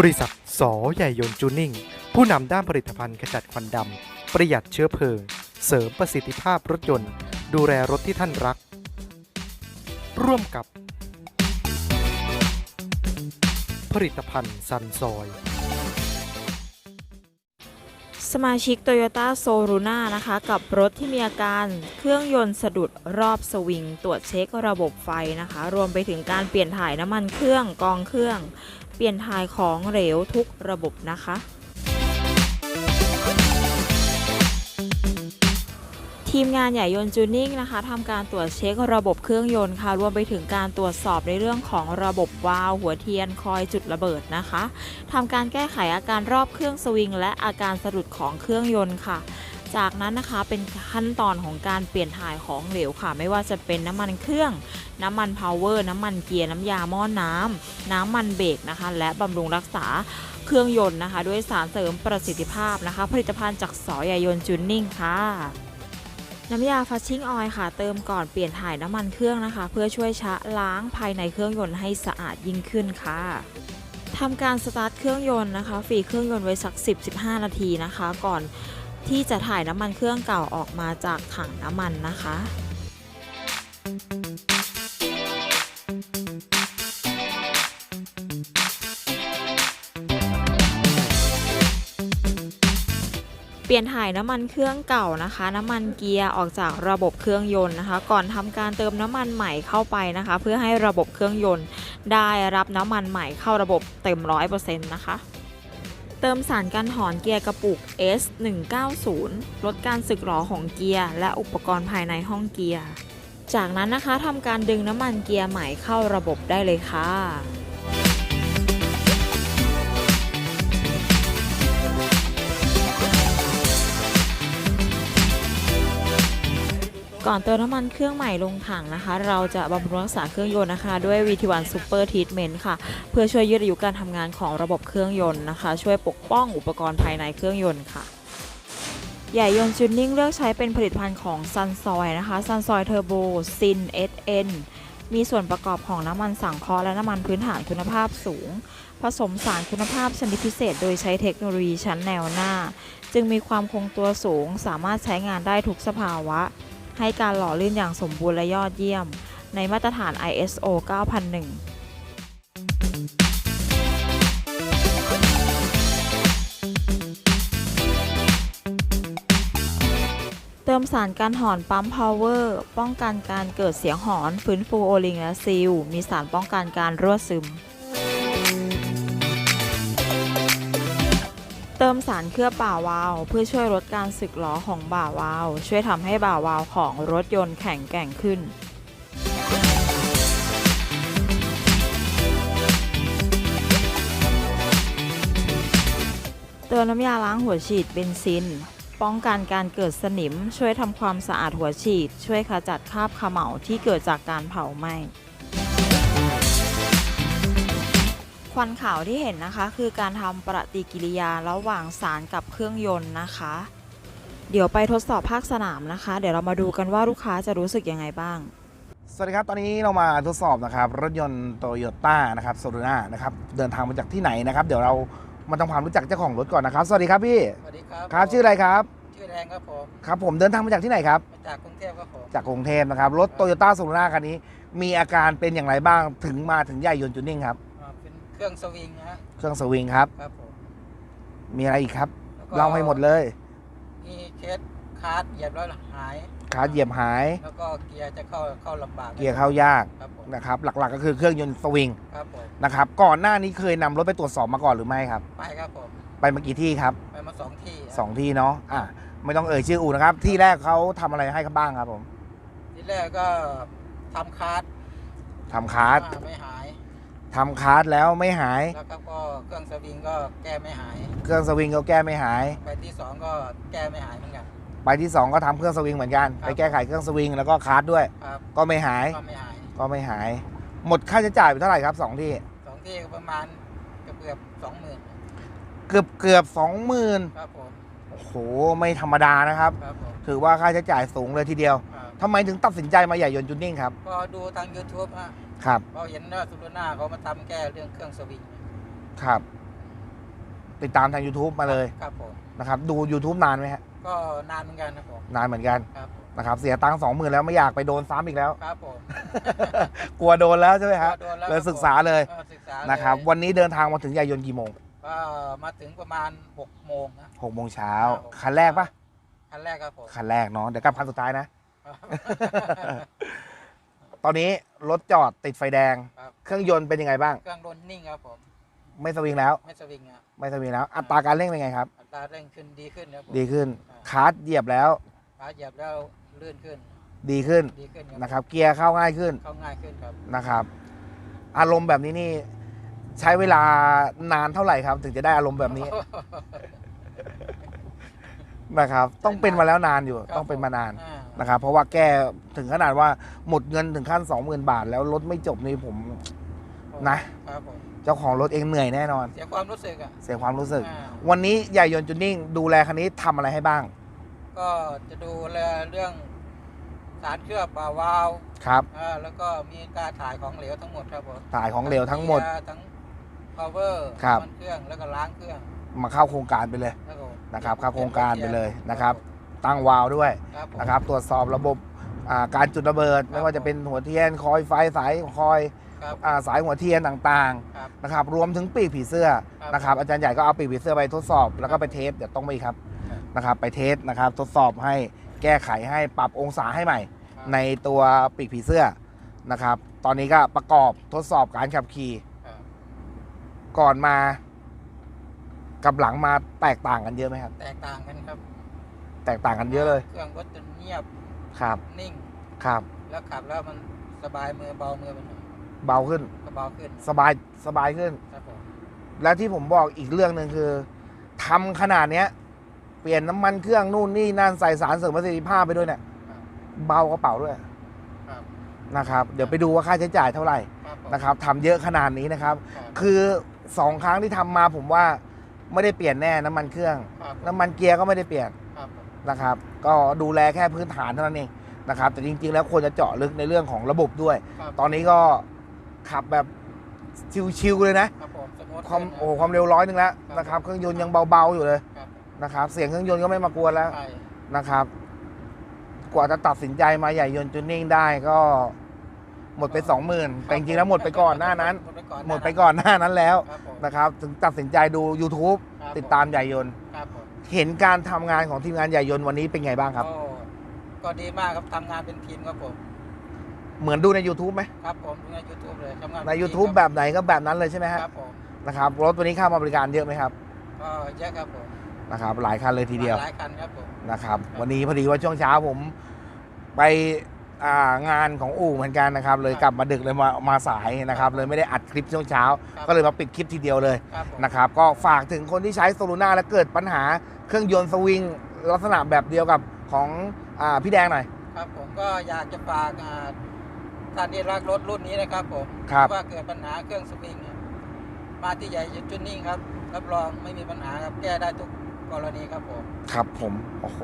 บริษัทสอใหญ่ยนจูนิ่ง ผู้นำด้านผลิตภัณฑ์ขจัดควันดำ ประหยัดเชื้อเพลิง เสริมประสิทธิภาพรถยนต์ ดูแลรถที่ท่านรัก ร่วมกับ ผลิตภัณฑ์ซันซอย สมาชิก Toyota s o r u n a นะคะ กับรถที่มีอาการเครื่องยนต์สะดุดรอบสวิง ตรวจเช็คระบบไฟนะคะ รวมไปถึงการเปลี่ยนถ่ายน้ำมันเครื่องกองเครื่อง เปลี่ยนถ่ายของเหลวทุกระบบนะคะ ทีมงานใหญ่ยนต์จูนิ่งนะคะทำการตรวจเช็คระบบเครื่องยนต์ค่ะ รวมไปถึงการตรวจสอบในเรื่องของระบบวาล์วหัวเทียนคอยจุดระเบิดนะคะทำการแก้ไขอาการรอบเครื่องสวิงและอาการสะดุดของเครื่องยนต์ค่ะ จากนั้นนะคะเป็นขั้นตอนของการเปลี่ยนถ่ายของเหลวค่ะ ไม่ว่าจะเป็นน้ำมันเครื่อง น้ำมันพาวเวอร์ น้ำมันเกียร์ น้ำยาหม้อน้ำ น้ำมันเบรกนะคะ และบำรุงรักษาเครื่องยนต์นะคะ ด้วยสารเสริมประสิทธิภาพนะคะ ผลิตภัณฑ์จากสอใหญ่ยนจูนนิ่งค่ะน้ำยาฟัชชิ่งออยค่ะ เติมก่อนเปลี่ยนถ่ายน้ำมันเครื่องนะคะ เพื่อช่วยชะล้างภายในเครื่องยนต์ให้สะอาดยิ่งขึ้นค่ะทำการสตาร์ทเครื่องยนต์นะคะ ฝีเครื่องยนต์ไว้สัก 10-15 นาทีนะคะ ก่อน ที่จะถ่ายน้ำมันเครื่องเก่าออกมาจากถังน้ำมันนะคะ เปลี่ยนถ่ายน้ำมันเครื่องเก่านะคะ น้ำมันเกียร์ออกจากระบบเครื่องยนต์นะคะ ก่อนทำการเติมน้ำมันใหม่เข้าไปนะคะ เพื่อให้ระบบเครื่องยนต์ ได้รับน้ำมันใหม่เข้าระบบเต็ม100%นะคะ เติมสารกันถอนเกียร์กระปุก S190 ลดการสึกหรอของเกียร์และอุปกรณ์ภายในห้องเกียร์ จากนั้นนะคะทำการดึงน้ำมันเกียร์ใหม่เข้าระบบได้เลยค่ะ ก่อนเติมน้ำมันเครื่องใหม่ลงถังนะคะ เราจะบำรุงรักษาเครื่องยนต์นะคะ ด้วย VT1 Super Treatment ค่ะ เพื่อช่วยยืดอายุการทำงานของระบบเครื่องยนต์นะคะ ช่วยปกป้องอุปกรณ์ภายในเครื่องยนต์ค่ะใหญ่ยนต์จูนนิ่งเลือกใช้เป็นผลิตภัณฑ์ของ Sunsoy นะคะ Sunsoy Turbo Sin SN มีส่วนประกอบของน้ำมันสังเคราะห์และน้ำมันพื้นฐานคุณภาพสูง ผสมสารคุณภาพชนิดพิเศษ โดยใช้เทคโนโลยีชั้นแนวหน้า จึงมีความคงตัวสูง สามารถใช้งานได้ทุกสภาวะ ให้การหล่อลื่นอย่างสมบูรณ์และยอดเยี่ยม ในมาตรฐาน ISO 9001เติมสารการหอนปั๊มพาวเวอร์ ป้องกันการเกิดเสียงหอน ฟื้นฟูโอลิงและซีลมีสารป้องกันการรั่วซึม เติมสารเคลือบบ่าวาล์วเพื่อช่วยลดการสึกหรอของบ่าวาล์วช่วยทำให้บ่าวาล์วของรถยนต์แข็งแกร่งขึ้น เติมน้ำยาล้างหัวฉีดเบนซิน ป้องกันการเกิดสนิม ช่วยทำความสะอาดหัวฉีด ช่วยขจัดคราบขม่าที่เกิดจากการเผาไหม้ ควันขาวที่เห็นนะคะ คือการทำปฏิกิริยาระหว่างสารกับเครื่องยนต์นะคะ เดี๋ยวไปทดสอบภาคสนามนะคะ เดี๋ยวเรามาดูกันว่าลูกค้าจะรู้สึกยังไงบ้าง สวัสดีครับ ตอนนี้เรามาทดสอบนะครับรถยนต์โตโยต้านะครับโซลูน่านะครับเดินทางมาจากที่ไหนนะครับ เดี๋ยวเรามาทำความรู้จักเจ้าของรถก่อนนะครับ สวัสดีครับพี่ สวัสดีครับครับชื่ออะไรครับ ชื่อแดงครับผม ครับผมเดินทางมาจากที่ไหนครับ มาจากกรุงเทพครับผม จากกรุงเทพนะครับรถโตโยต้าโซลูน่าคันนี้ มีอาการเป็นอย่างไรบ้างถึงมาถึงใหญ่ยนต์จูนิ่งครับอ่า เป็นเครื่องสวิงนะฮะเครื่องสวิงครับ ครับผมมีอะไรอีกครับแล้วก็เล่าให้หมดเลยมีเคสคาร์ดเหยียบแล้วหายคาร์ดเหยียบหายแล้วก็เกียร์จะเข้าเข้าลำบากเกียร์เข้ายากครับผมนะครับ หลักๆก็คือเครื่องยนต์สวิงครับผมนะครับ ก่อนหน้านี้เคยนำรถไปตรวจสอบมาก่อนหรือไม่ครับ ไปครับผมไปมากี่ที่ครับไปมาสองที่สองที่เนาะอะไม่ต้องเอ่ยชื่ออู่นะครับ ที่แรกเขาทำอะไรให้ครับบ้างครับผมที่แรกก็ทำคาร์ดทำคาร์ดอ่าไม่หาย ทำคาร์ดแล้วไม่หาย แล้วก็ก็เครื่องสวิงก็แก้ไม่หาย เครื่องสวิงก็แก้ไม่หาย ไปที่สองก็แก้ไม่หายเหมือนกัน ไปที่สองก็ทำเครื่องสวิงเหมือนกัน ครับ ไปแก้ไขเครื่องสวิงแล้วก็คาร์ดด้วย ครับก็ไม่หาย ก็ไม่หายก็ไม่หาย หมดค่าใช้จ่ายไปเท่าไหร่ครับสองที่ สองที่ก็ประมาณเกือบเกือบสองหมื่นเกือบเกือบสองหมื่นครับผมโอ้โห ไม่ธรรมดานะครับ ครับผมถือว่าค่าใช้จ่ายสูงเลยทีเดียวครับ ทำไมถึงตัดสินใจมาใหญ่ยนต์จูนนิ่งครับ ก็ดูทาง YouTube ฮะครับพอเห็นว่าซูรุน่าเขามาทำแก้เรื่องเครื่องสวิงครับ ติดตามทาง YouTube มาเลยครับผม นะครับ ดู YouTube นานไหมฮะก็นานเหมือนกันนะผมนานเหมือนกันครับผมนะครับเสียตังค์สองหมื่นแล้วไม่อยากไปโดนซ้ำอีกแล้ว ครับผมกลัวโดนแล้วใช่ไหมครับก็โดนแล้วเลยศึกษาเลยเออศึกษาเลยนะครับ วันนี้เดินทางมาถึงยายนกี่โมงก็มาถึงประมาณ6โมงนะ หกโมงเช้าครับผมคันแรกปะคันแรกครับผมคันแรกเนาะเดี๋ยวกลับคันสุดท้ายนะ ตอนนี้รถจอดติดไฟแดง ครับ เครื่องยนต์เป็นยังไงบ้าง เครื่องโดนนิ่งครับผม ไม่สวิงแล้ว ไม่สวิงอะไม่สวิงแล้ว อัตราการเร่งเป็นไงครับ อัตราเร่งขึ้นดีขึ้นครับผมดีขึ้นอ่าคาร์ดเหยียบแล้ว ขาเหยียบแล้วลื่นขึ้น ดีขึ้นดีขึ้นนะครับ เกียร์เข้าง่ายขึ้นเข้าง่ายขึ้นครับ นะครับ อารมณ์แบบนี้นี่ ใช้เวลานานเท่าไหร่ครับ ถึงจะได้อารมณ์แบบนี้ นะครับ ต้องเป็นมาแล้วนานอยู่ครับต้องเป็นมานาน อ่า นะครับ เพราะว่าแก้ถึงขนาดว่าหมดเงินถึงขั้น 20,000 บาท แล้วรถไม่จบนี่ผมนะ ครับผมเจ้าของรถเองเหนื่อยแน่นอน เสียความรู้สึกอะเสียความรู้สึก อ่าวันนี้ใหญ่ยนต์จูนิ่ง ดูแลคันนี้ทำอะไรให้บ้างก็จะดูแลเรื่องสารเคลือบป่าวาล์วครับอ่าแล้วก็มีการถ่ายของเหลวทั้งหมดครับผมถ่ายของเหลวทั้งหมดเกียร์ทั้ง power ครับ น้ำมันเครื่องแล้วก็ล้างเครื่องมาเข้าโครงการไปเลยแล้วก็นะครับเข้าโครงการไปเลยนะครับ ตั้งวาล์วด้วยครับผมนะครับ ตรวจสอบระบบอ่าการจุดระเบิด ไม่ว่าจะเป็นหัวเทียน คอยไฟสายคอยครับอาสายหัวเทียนต่างครับ ๆนะครับ รวมถึงปีกผีเสื้อครับ นะครับ อาจารย์ใหญ่ก็เอาปีกผีเสื้อไปทดสอบ แล้วก็ไปเทสเดี๋ยวต้องไปครับครับนะครับ ไปเทสนะครับ ทดสอบให้แก้ไขให้ปรับองศาให้ใหม่ ครับ ในตัวปีกผีเสื้อนะครับ ตอนนี้ก็ประกอบทดสอบการขับขี่ ครับ ก่อนมา กับหลังมาแตกต่างกันเยอะไหมครับ แตกต่างกันครับ แตกต่างกันเยอะเลย เครื่องรถจะเงียบครับ นิ่ง ครับ แล้วขับแล้วมันสบายมือเบามือมันหน่อยเบาขึ้น ก็เบาขึ้นสบาย สบายขึ้น ครับผมและที่ผมบอกอีกเรื่องหนึ่งคือทำขนาดเนี้ย เปลี่ยนน้ำมันเครื่องนู่นนี่นั่นใส่สารเสริมประสิทธิภาพไปด้วยเนี่ย ครับเบากระเป๋าด้วยครับนะครับ เดี๋ยวไปดูว่าค่าใช้จ่ายเท่าไหร่ครับผมนะครับทำเยอะขนาดนี้นะครับ ครับคือสองครั้งที่ทำมาผมว่าไม่ได้เปลี่ยนแน่น้ำมันเครื่อง ครับผมน้ำมันเกียร์ก็ไม่ได้เปลี่ยนครับผม นะครับ ก็ดูแลแค่พื้นฐานเท่านั้นเองนะครับ แต่จริงๆ แล้วควรจะเจาะลึกในเรื่องของระบบด้วย ครับ ตอนนี้ก็ขับแบบชิวๆเลยนะ ครับผมสมูทความขึ้นนะโอ้ความเร็วร้อยหนึ่งแล้วครับนะครับ เครื่องยนต์ยังเบาๆอยู่เลยครับนะครับ เสียงเครื่องยนต์ก็ไม่มากวนแล้ว ใช่นะครับ กว่าจะตัดสินใจมาใหญ่ยนต์จูนนิ่งได้ก็หมดไปสองหมื่นแต่จริงๆแล้วหมดไปก่อนหน้านั้น หมดไปก่อนหมดไปก่อนหน้านั้นแล้วครับผมนะครับ ถึงตัดสินใจดู YouTube ครับติดตามใหญ่ยนต์ครับผม เห็นการทำงานของทีมงานใหญ่ยนต์วันนี้เป็นไงบ้างครับ ก็ก็ดีมากครับทำงานเป็นทีมครับผม เหมือนดูใน YouTube ไหมครับผมดูใน YouTube เลยทำงานใน เป็ทีม YouTube คแบรับบไหนก็แบบนั้นเลยใช่ไหมฮะครับผมนะครับรถวันนี้เข้ามาบริการเยอะไหมครับก็เยอะครับผมนะครับหลายคันเลยทีเดียวหลายคันครับผม นะครับวันนี้พอดีว่าช่วงเช้าผมไปอ่างานของอู่เหมือนกันนะครับเลยกลับมาดึกเลยมามาสายนะครับเลยไม่ได้อัดคลิปช่วงเช้าก็เลยมาปิดคลิปทีเดียวเลย ครับผมนะครับก็ฝากถึงคนที่ใช้โซลูน่าแล้วเกิดปัญหา เครื่องยนต์สวิงลักษณะแบบเดียวกับของอาพี่แดงหน่อย ครับผมก็อยากจะฝากอ่าท่านที่รักรถรุ่นนี้นะครับผมครับว่าเกิดปัญหาเครื่องสปริงเนี่ยมาที่ใหญ่จุดนิ่งครับรับรองไม่มีปัญหาครับแก้ได้ทุกกรณีครับผมครับผมโอ้โห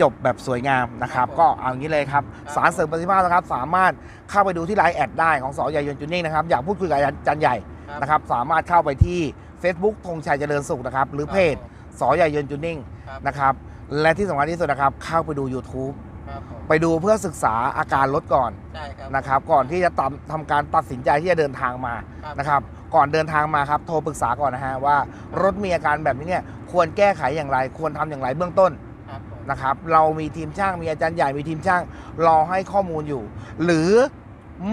จบแบบสวยงามนะครับครับผมก็เอางี้เลยครับครับ สารเสริมประสิทธิภาพนะครับ สามารถเข้าไปดูที่ไลน์แอดได้ของสอใหญ่ยนต์จูนิ่งนะครับ อยากพูดคุยกับอาจารย์ใหญ่ครับนะครับ สามารถเข้าไปที่ Facebook ธงชัยเจริญสุขนะครับ หรือเพจ สอใหญ่ยนต์จูนิ่งครับ นะครับ และที่สำคัญที่สุดนะครับ เข้าไปดู YouTube ครับผมไปดูเพื่อศึกษาอาการรถก่อนใช่ครับนะครับ ก่อนที่จะทำทำการตัดสินใจที่จะเดินทางมาครับนะครับ ก่อนเดินทางมาครับ โทรปรึกษาก่อนนะฮะว่ารถมีอาการแบบนี้เนี่ยควรแก้ไขอย่างไร ควรทำอย่างไรเบื้องต้น ครับผมนะครับเรามีทีมช่างมีอาจารย์ใหญ่มีทีมช่างรอให้ข้อมูลอยู่ หรือ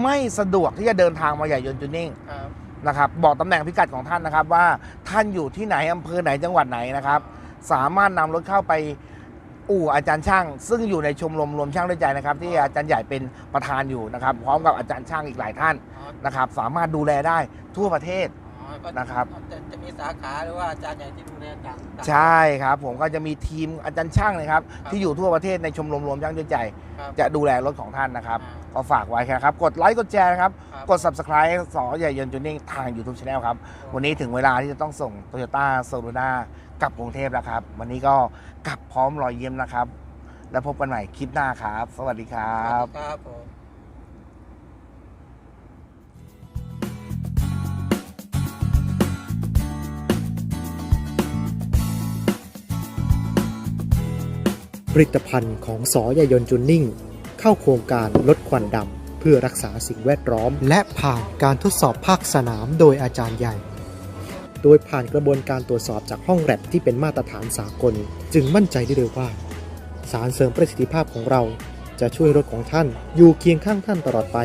ไม่สะดวกที่จะเดินทางมาใหญ่ยนต์จูนิ่ง ครับ นะครับบอกตำแหน่งพิกัดของท่านนะครับ ว่าท่านอยู่ที่ไหนอำเภอไหนจังหวัดไหนนะครับ สามารถนำรถเข้าไปอู่อาจารย์ช่าง ซึ่งอยู่ในชมรมรวมช่างด้วยใจนะครับ ที่อาจารย์ใหญ่เป็นประธานอยู่นะครับ พร้อมกับอาจารย์ช่างอีกหลายท่านนะครับ สามารถดูแลได้ทั่วประเทศ นะครับ จะจะมีสาขาหรือว่าอาจารย์ใหญ่ที่ดูแลต่างๆ ใช่ครับผมก็จะมีทีมอาจารย์ช่างนะครับ ครับที่อยู่ทั่วประเทศในชมรมรวมช่างด้วยใจ ครับจะดูแลรถของท่านนะครับ อ่า ก็ฝากไว้ครับ กดไลค์กดแชร์นะครับ ครับ กด subscribe สอใหญ่ยนต์จูนิ่งทาง YouTube Channel ครับ วันนี้ถึงเวลาที่จะต้องส่ง Toyota s o l u n a กลับกรุงเทพแล้วครับ วันนี้ก็กลับพร้อมรอยยิ้มนะครับ แล้วพบกันใหม่คลิปหน้าครับ สวัสดีครัสวัสบ ดีครับผม ลิตภัณฑ์ของสอใยยนจูนนิ่ง เข้าโครงการลดควันดำเพื่อรักษาสิ่งแวดล้อม และผ่านการทดสอบภาคสนามโดยอาจารย์ใหญ่ โดยผ่านกระบวนการตรวจสอบจากห้องแลบที่เป็นมาตรฐานสากล จึงมั่นใจได้เลยว่า สารเสริมประสิทธิภาพของเราจะช่วยรถของท่านอยู่เคียงข้างท่านตลอดไป